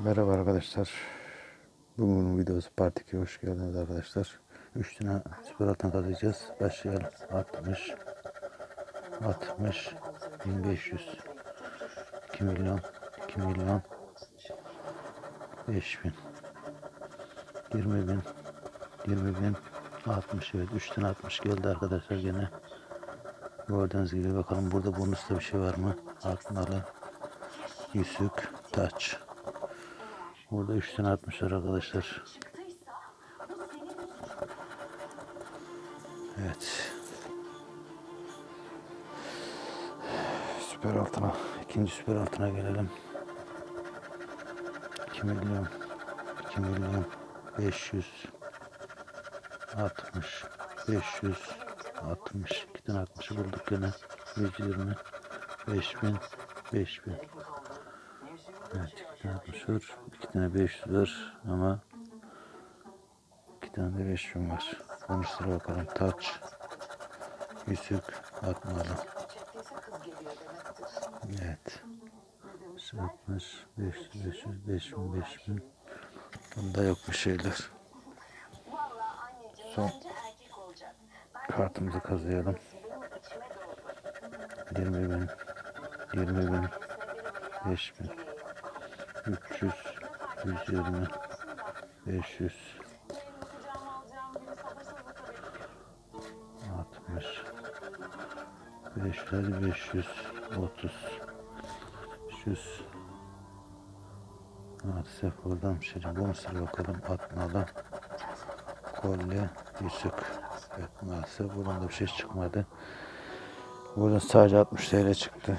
Merhaba arkadaşlar. Bugün videosu Part 2 hoş geldiniz arkadaşlar. 3 tane süper altın kazıyacağız. Başlayalım. 60 60 1500 2 milyon 2 milyon 5000 20 bin 20 bin 60 evet 3 tane 60 geldi arkadaşlar gene. Gördüğünüz gibi bakalım burada bonusta bir şey var mı? Altınları yüzük taç Burada 3 tane atmışlar arkadaşlar. Evet. Süper altına. ikinci süper altına gelelim. 2 milyon. 2 milyon. 500. 60. 500. 60. 2 tane 60'ı bulduk gene. 120. 5000. 5000. Evet, iki tane 60 var. iki tane 500 var ama iki tane de 5000 var. Bonuslara bakalım. Taç, yüzük, atmalı. Evet. 60, 500, 500, 5000, 5000. Bunda yok bir şeyler. Son kartımızı kazıyalım. 20 bin, 20 bin, 5 bin. 300, 120, 500, 60, 500, 500, 30, 500. Maalesef buradan şey bonuslara bakalım. Atmalı, kolye, yüzük. Evet maalesef buradan da bir şey çıkmadı. Buradan sadece 60 TL çıktı.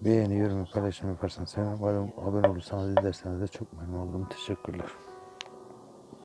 Beğeni, yorum, paylaşım yaparsanız sevinirim. Abone olursanız izlerseniz de çok memnun olurum. Teşekkürler.